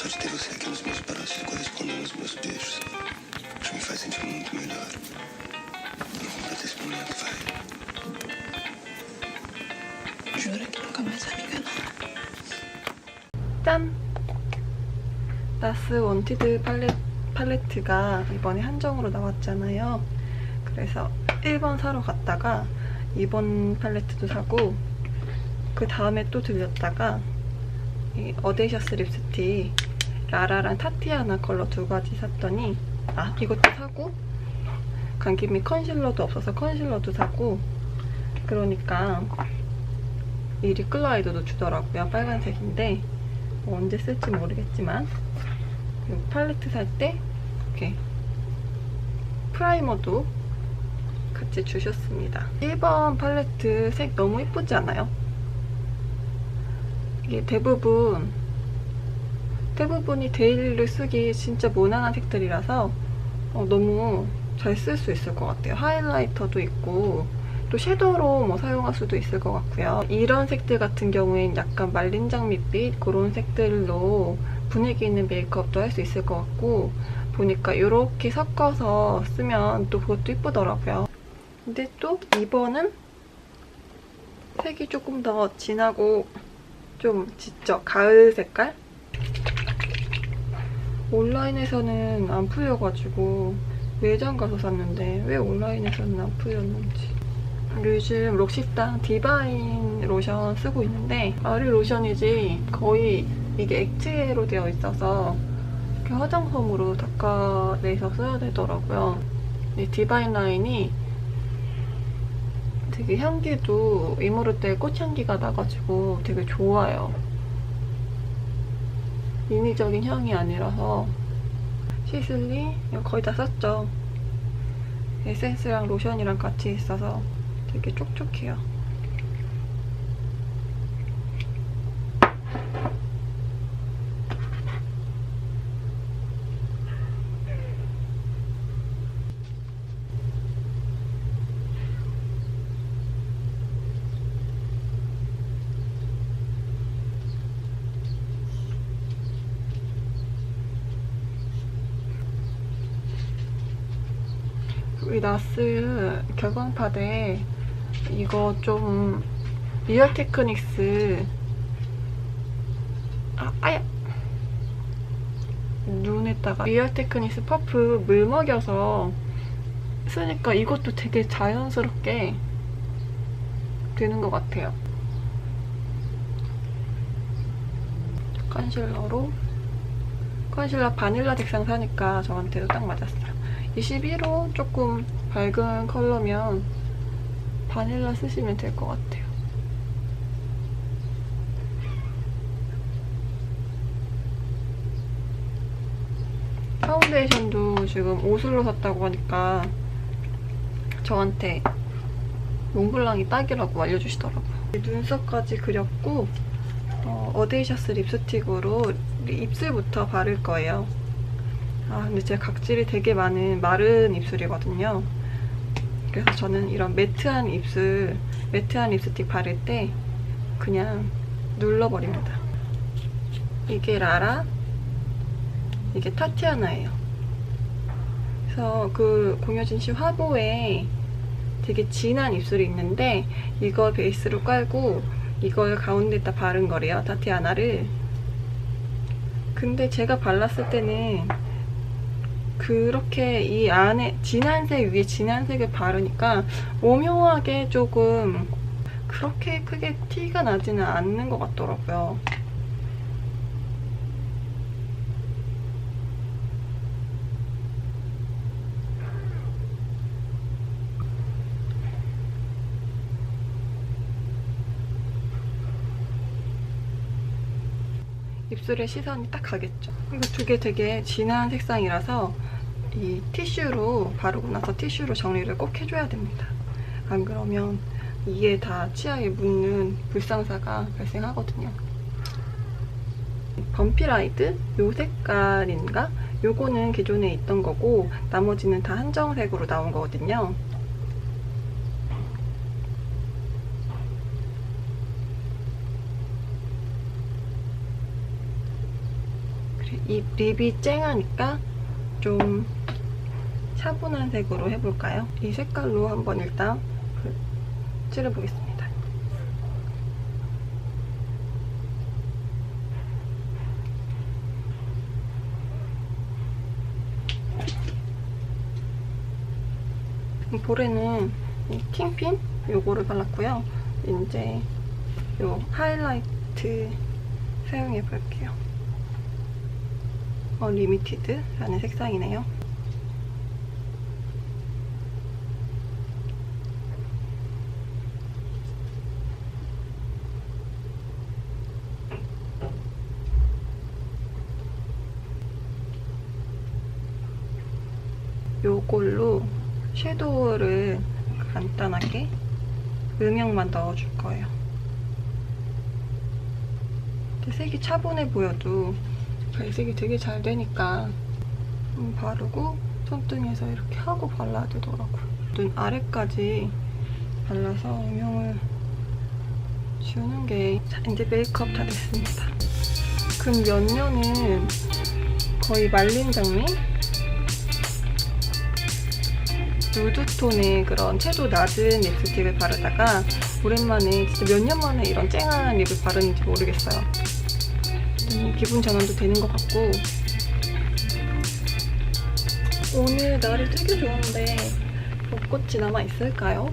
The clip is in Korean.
só de ter você aqui nos meus braços e correspondendo aos meus beijos já me faz sentir muito melhor. Vamos completar esse momento, vai. Jura que nunca mais vai me enganar? 짠! 나스 원티드 팔레, 팔레트가 이번에 한정으로 나왔잖아요. 그래서 1번 사러 갔다가 2번 팔레트도 사고 그 다음에 또 들렸다가 이 어데이셔스 립스틱 라라랑 타티아나 컬러 두 가지 샀더니 아? 이것도 사고 간 김에 컨실러도 없어서 컨실러도 사고 그러니까 이 립글라이더도 주더라고요. 빨간색인데 뭐 언제 쓸지 모르겠지만 그리고 팔레트 살 때 이렇게 프라이머도 같이 주셨습니다. 1번 팔레트 색 너무 예쁘지 않아요? 이게 대부분 대부분이 데일리로 쓰기 진짜 무난한 색들이라서 어, 너무 잘 쓸 수 있을 것 같아요 하이라이터도 있고 또 섀도우로 뭐 사용할 수도 있을 것 같고요. 이런 색들 같은 경우엔 약간 말린 장밋빛 그런 색들로 분위기 있는 메이크업도 할 수 있을 것 같고 보니까 이렇게 섞어서 쓰면 또 그것도 이쁘더라고요. 근데 또 2번은 색이 조금 더 진하고 좀 짙죠? 가을 색깔? 온라인에서는 안 풀려가지고 매장 가서 샀는데 왜 온라인에서는 안 풀렸는지 요즘 록시땅 디바인 로션 쓰고 있는데 아리 로션이지 거의 이게 액체로 되어 있어서 이렇게 화장솜으로 닦아내서 써야 되더라고요. 이 디바인 라인이 되게 향기도 이모르 때 꽃향기가 나가지고 되게 좋아요. 인위적인 향이 아니라서 시슬리 이거 거의 다 썼죠. 에센스랑 로션이랑 같이 있어서 되게 촉촉해요. 이 나스 결광파데 이거 좀 리얼 테크닉스 아, 아야 눈에다가 리얼 테크닉스 퍼프 물 먹여서 쓰니까 이것도 되게 자연스럽게 되는 것 같아요. 컨실러로 컨실러 바닐라 색상 사니까 저한테도 딱 맞았어요. 21호 조금 밝은 컬러면 바닐라 쓰시면 될 것 같아요. 파운데이션도 지금 옷을로 샀다고 하니까 저한테 몽블랑이 딱이라고 알려주시더라고요. 눈썹까지 그렸고 어, 어데이셔스 립스틱으로 입술부터 바를 거예요. 아 근데 제가 각질이 되게 많은 마른 입술이거든요. 그래서 저는 이런 매트한 입술, 매트한 립스틱 바를 때 그냥 눌러버립니다. 이게 라라, 이게 타티아나예요. 그래서 그 공효진 씨 화보에 되게 진한 입술이 있는데 이걸 베이스로 깔고 이걸 가운데다 바른 거래요, 타티아나를. 근데 제가 발랐을 때는 그렇게 이 안에 진한 색 위에 진한 색을 바르니까 오묘하게 조금 그렇게 크게 티가 나지는 않는 것 같더라고요. 입술에 시선이 딱 가겠죠. 이거 두 개 되게 진한 색상이라서 이 티슈로 바르고 나서 티슈로 정리를 꼭 해줘야 됩니다. 안 그러면 이에 다 치아에 묻는 불상사가 발생하거든요. 범피라이드 요 색깔인가? 요거는 기존에 있던 거고 나머지는 다 한정색으로 나온 거거든요. 이 립이 쨍하니까 좀 차분한 색으로 해볼까요? 이 색깔로 한번 일단 그 칠해보겠습니다. 볼에는 이 팅핀 요거를 발랐고요. 이제 요 하이라이트 사용해 볼게요. 어, 리미티드라는 색상이네요. 요걸로 섀도우를 간단하게 음영만 넣어줄 거예요. 색이 차분해 보여도 발색이 되게 잘 되니까 음, 바르고 손등에서 이렇게 하고 발라야 되더라고요. 눈 아래까지 발라서 음영을 지우는 게 자, 이제 메이크업 다 됐습니다. 근 몇 년은 거의 말린 장미? 누드톤의 그런 채도 낮은 립스틱을 바르다가 오랜만에 진짜 몇 년 만에 이런 쨍한 립을 바르는지 모르겠어요. 음, 기분 전환도 되는 것 같고 오늘 날이 되게 좋은데 벚꽃이 남아 있을까요?